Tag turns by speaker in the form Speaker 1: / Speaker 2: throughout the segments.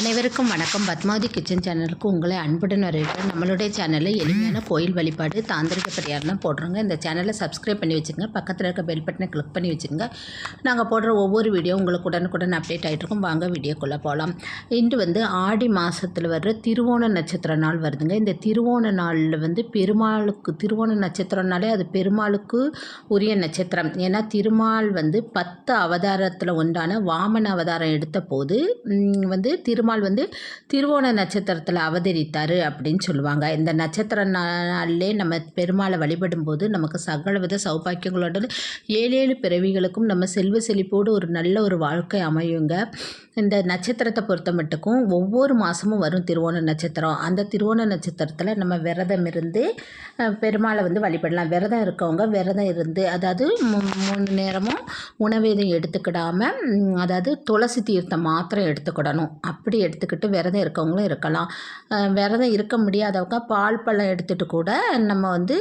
Speaker 1: அனைவருக்கும் வணக்கம். பத்மாவதி கிச்சன் சேனலுக்கு உங்களை அன்புடன் வரவேற்கிறேன். நம்மளுடைய சேனலில் எளிமையான கோயில் வழிபாடு தாந்திரிக பரிகாரம்லாம் போடுறோங்க. இந்த சேனலை சப்ஸ்கிரைப் பண்ணி வச்சுங்க பக்கத்தில் இருக்க பெல் பட்டனை கிளிக் பண்ணி வச்சுக்கோங்க. நாங்கள் போடுற ஒவ்வொரு வீடியோ உங்களுக்கு உடனுக்குடன் அப்டேட் ஆகிட்டுருக்கும் வாங்க வீடியோக்குள்ளே போகலாம் இன்று வந்து ஆடி மாதத்தில் வர்ற திருவோண நட்சத்திர நாள் வருதுங்க. இந்த திருவோண நாளில் வந்து பெருமாளுக்கு திருவோண நட்சத்திரம்னாலே அது பெருமாளுக்கு உரிய நட்சத்திரம். ஏன்னா திருமால் வந்து பத்து அவதாரத்தில் ஒன்றான வாமன அவதாரம் எடுத்த போது வந்து திருமால் வந்து திருவோண நட்சத்திரத்தில் அவதரித்தார் அப்படின்னு சொல்லுவாங்க. இந்த நட்சத்திர நாளிலே நம்ம பெருமாளை வழிபடும் போது நமக்கு சகலவித சௌபாக்கியங்களோட ஏழு ஏழு பிறவிகளுக்கும் நம்ம செல்வ செழிப்போடு ஒரு நல்ல ஒரு வாழ்க்கை அமையுங்க. இந்த நட்சத்திரத்தை பொறுத்த மட்டுக்கும் ஒவ்வொரு மாதமும் வரும் திருவோண நட்சத்திரம். அந்த திருவோண நட்சத்திரத்தில் நம்ம விரதம் இருந்து பெருமாளை வந்து வழிபடலாம். விரதம் இருக்கவங்க விரதம் இருந்து அதாவது மூணு நேரமும் உணவு எதுவும் எடுத்துக்கிடாமல் அதாவது துளசி தீர்த்தம் மாத்திரம் எடுத்துக்கிடணும். அப்படி எடுத்துக்கிட்டு விரதம் இருக்கவங்களும் இருக்கலாம். விரதம் இருக்க முடியாதவங்க பால் பழம் எடுத்துகிட்டு கூட நம்ம வந்து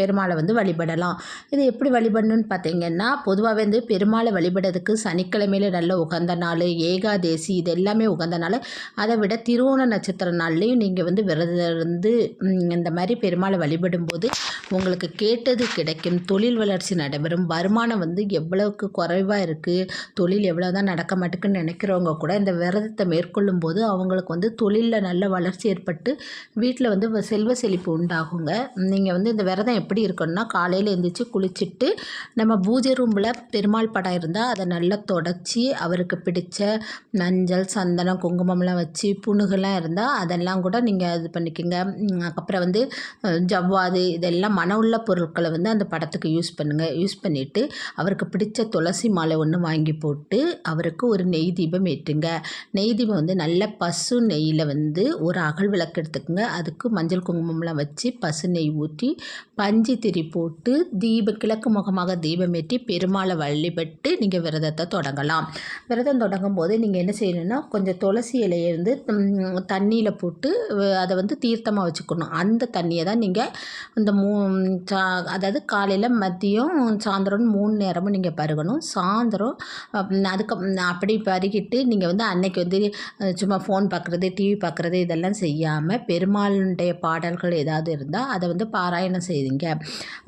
Speaker 1: பெருமாளை வந்து வழிபடலாம். இது எப்படி வழிபடணும்னு பார்த்தீங்கன்னா பொதுவாகவே வந்து பெருமாளை வழிபடுறதுக்கு சனிக்கிழமையில நல்ல உகந்த நாள் ஏகாதேசி இது எல்லாமே உகந்த நாள். அதை விட திருவோண நட்சத்திர நாள்லேயும் நீங்கள் வந்து விரதம் இருந்து இந்த மாதிரி பெருமாளை வழிபடும்போது உங்களுக்கு கேட்டது கிடைக்கும். தொழில் வளர்ச்சி நடைபெறும். வருமானம் வந்து எவ்வளவுக்கு குறைவாக இருக்குது தொழில் எவ்வளோ தான் நடக்க மாட்டேக்குன்னு நினைக்கிறவங்க கூட இந்த பயணத்தை மேற்கொள்ளும் போது அவங்களுக்கு வந்து தொழிலில் நல்ல வளர்ச்சி ஏற்பட்டு வீட்டில் வந்து வ- செல்வ செழிப்பு உண்டாகுங்க. நீங்கள் வந்து இந்த விரதம் எப்படி இருக்கணும்னா காலையில் எழுந்திரிச்சு குளிச்சுட்டு நம்ம பூஜை ரூமில் பெருமாள் படம் இருந்தால் அதை நல்லா தொடச்சி அவருக்கு பிடிச்ச மஞ்சள் சந்தனம் குங்குமம்லாம் வச்சு புணுகெல்லாம் இருந்தால் அதெல்லாம் கூட நீங்கள் இது பண்ணிக்கோங்க. அதுக்கப்புறம் அப்புறம் வந்து ஜவ்வாது இதெல்லாம் மன உள்ள பொருட்களை வந்து அந்த படத்துக்கு யூஸ் பண்ணுங்கள் யூஸ் பண்ணிவிட்டு அவருக்கு பிடிச்ச துளசி மாலை ஒன்று வாங்கி போட்டு அவருக்கு ஒரு நெய் தீபம் ஏற்றுங்க. நெய் தீபம் வந்து நல்ல பசு நெய்யில் வந்து ஒரு அகல் விளக்கு எடுத்துக்கோங்க. அதுக்கு மஞ்சள் குங்குமம்லாம் வச்சு பசு நெய் ஊற்றி பஞ்சு திரி போட்டு தீப கிழக்கு முகமாக தீபம் ஏற்றி பெருமாளை வழிபட்டு நீங்கள் விரதத்தை தொடங்கலாம். விரதம் தொடங்கும் போது நீங்கள் என்ன செய்யணும்னா கொஞ்சம் துளசி இலையை வந்து தண்ணியில் போட்டு வ- அதை வந்து தீர்த்தமாக வச்சுக்கணும். அந்த தண்ணியை தான் நீங்கள் இந்த மூ சா அதாவது காலையில் மதியம் சாயந்தரம் மூணு நேரமும் நீங்கள் பருகணும். சாயந்தரம் அதுக்கு அப்படி பருகிட்டு நீங்கள் வந்து அன்னைக்கு வந்து சும்மா ஃபோன் பார்க்குறது டிவி பார்க்குறது இதெல்லாம் செய்யாமல் பெருமாளுடைய பாடல்கள் ஏதாவது இருந்தால் அதை வந்து பாராயணம் செய்யுங்க.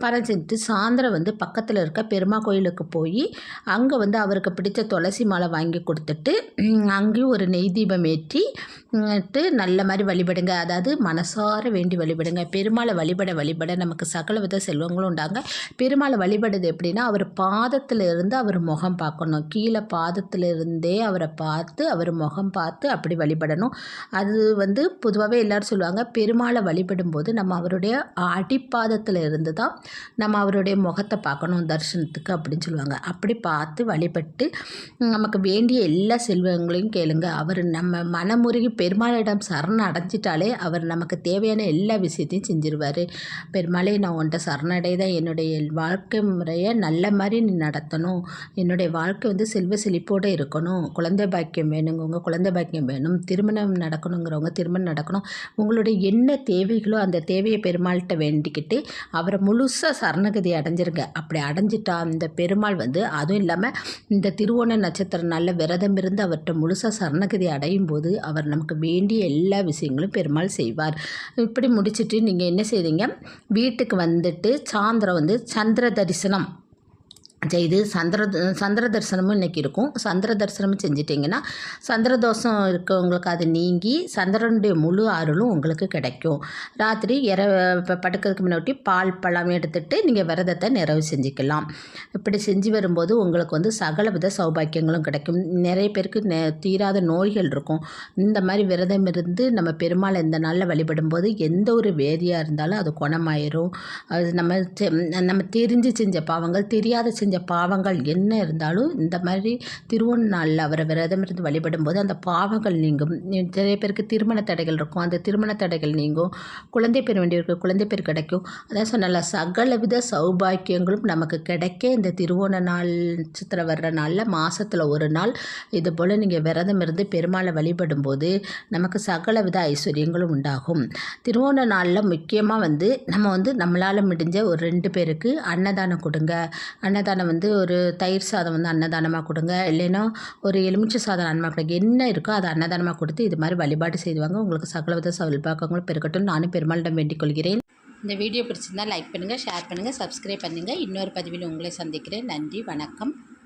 Speaker 1: பாராயணம் செஞ்சுட்டு சாயந்தரம் வந்து பக்கத்தில் இருக்க பெருமா கோயிலுக்கு போய் அங்கே வந்து அவருக்கு பிடிச்ச துளசி மாலை வாங்கி கொடுத்துட்டு அங்கேயும் ஒரு நெய் தீபம் ஏற்றி ட்டு நல்ல மாதிரி வழிபடுங்க. அதாவது மனசார வேண்டி வழிபடுங்க. பெருமாளை வழிபட வழிபட நமக்கு சகல வித செல்வங்களும் உண்டாங்க. பெருமாளை வழிபடுது எப்படின்னா அவர் பாதத்தில் இருந்து அவர் முகம் பார்க்கணும். கீழே பாதத்தில் இருந்தே அவரை பார்த்து அவர் முகம் பார்த்து அப்படி வழிபடணும். அது வந்து பொதுவாகவே எல்லாரும் சொல்லுவாங்க பெருமாளை வழிபடும் போது நம்ம அவருடைய அடிப்பாதத்தில் இருந்து தான் நம்ம அவருடைய முகத்தை பார்க்கணும் தரிசனத்துக்கு அப்படின்னு சொல்லுவாங்க. அப்படி பார்த்து வழிபட்டு நமக்கு வேண்டிய எல்லா செல்வங்களையும் கேளுங்க. அவர் நம்ம மனமுருகி பெருமாளிடம் சரண் அடைஞ்சிட்டாலே அவர் நமக்கு தேவையான எல்லா விஷயத்தையும் செஞ்சிருவார். பெருமாளே நான் உன்ட்ட சரணடைதான் என்னுடைய வாழ்க்கை முறையை நல்ல மாதிரி நீ நடத்தணும். என்னுடைய வாழ்க்கை வந்து செல்வ செழிப்போடு இருக்கணும். குழந்தை பாக்கியம் வேணுங்கவங்க குழந்தை பாக்கியம் வேணும். திருமணம் நடக்கணுங்கிறவங்க திருமணம் நடக்கணும். உங்களுடைய என்ன தேவைகளோ அந்த தேவையை பெருமாள்கிட்ட வேண்டிக்கிட்டு அவரை முழுசாக சரணகதி அடைஞ்சிருங்க. அப்படி அடைஞ்சிட்டா அந்த பெருமாள் வந்து அதுவும் இல்லாமல் இந்த திருவோண நட்சத்திர நாளில் விரதம் இருந்து அவர்கிட்ட முழுசாக சரணகதி அடையும் போது அவர் நமக்கு வேண்டிய எல்லா விஷயங்களும் பெருமாள் செய்வார். இப்படி முடிச்சுட்டு நீங்கள் என்ன செய்கிறீங்க வீட்டுக்கு வந்துட்டு சாயந்தரம் வந்து சந்திர தரிசனம் செய்து சந்திர சந்திர தரிசனமும் இன்றைக்கி இருக்கும். சந்திர தரிசனமும் செஞ்சிட்டிங்கன்னா சந்திர தோஷம் இருக்கவங்களுக்கு அது நீங்கி சந்திரனுடைய முழு அருளும் உங்களுக்கு கிடைக்கும். ராத்திரி இற இப்போ படுக்கிறதுக்கு முன்னாடி பால் பழம் எடுத்துகிட்டு நீங்கள் விரதத்தை நிறைவு செஞ்சுக்கலாம். இப்படி செஞ்சு வரும்போது உங்களுக்கு வந்து சகல வித சௌபாக்கியங்களும் கிடைக்கும். நிறைய பேருக்கு நெ தீராத நோய்கள் இருக்கும். இந்த மாதிரி விரதம் இருந்து நம்ம பெருமாளை இந்த நாளில் வழிபடும்போது எந்த ஒரு வேதியாக இருந்தாலும் அது குணமாயிரும். அது நம்ம நம்ம தெரிஞ்சு செஞ்ச பாவங்கள் தெரியாத செஞ்ச பாவங்கள் என்ன இருந்தாலும் இந்த மாதிரி திருவோண நாளில் அவரை விரதம் இருந்து வழிபடும் போது அந்த பாவங்கள் நீங்கும். நிறைய பேருக்கு திருமண தடைகள் இருக்கும். அந்த திருமண தடைகள் நீங்கும். குழந்தை பெற வேண்டியவருக்கு குழந்தை பேர் கிடைக்கும். அதான் சொன்னல சகலவித சௌபாக்கியங்களும் நமக்கு கிடைக்க இந்த திருவோண நாள் சித்திரை வர்ற நாளில் மாதத்தில் ஒரு நாள். இது போல் நீங்கள் விரதம் இருந்து பெருமாளை வழிபடும் போது நமக்கு சகலவித ஐஸ்வர்யங்களும் உண்டாகும். திருவோண நாளில் முக்கியமாக வந்து நம்ம வந்து நம்மளால் முடிஞ்ச ஒரு ரெண்டு பேருக்கு அன்னதானம் கொடுங்க. அன்னதானம் அன்னதானம் வந்து ஒரு தயிர் சாதம் வந்து அன்னதானமாக கொடுங்க. இல்லைன்னா ஒரு எலுமிச்சை சாதம் அன்னமாக கொடுங்க என்ன இருக்கோ அதை அன்னதானமாக கொடுத்து இது மாதிரி வழிபாடு செய்வாங்க உங்களுக்கு சகலவித செல்வாக்கங்களும் பெருக்கட்டும் நானும் பெருமாளிடம் வேண்டிக் கொள்கிறேன். இந்த வீடியோ பிடிச்சிருந்தா லைக் பண்ணுங்கள் ஷேர் பண்ணுங்கள் சப்ஸ்கிரைப் பண்ணுங்கள் இன்னொரு பதிவில் உங்களை சந்திக்கிறேன். நன்றி வணக்கம்.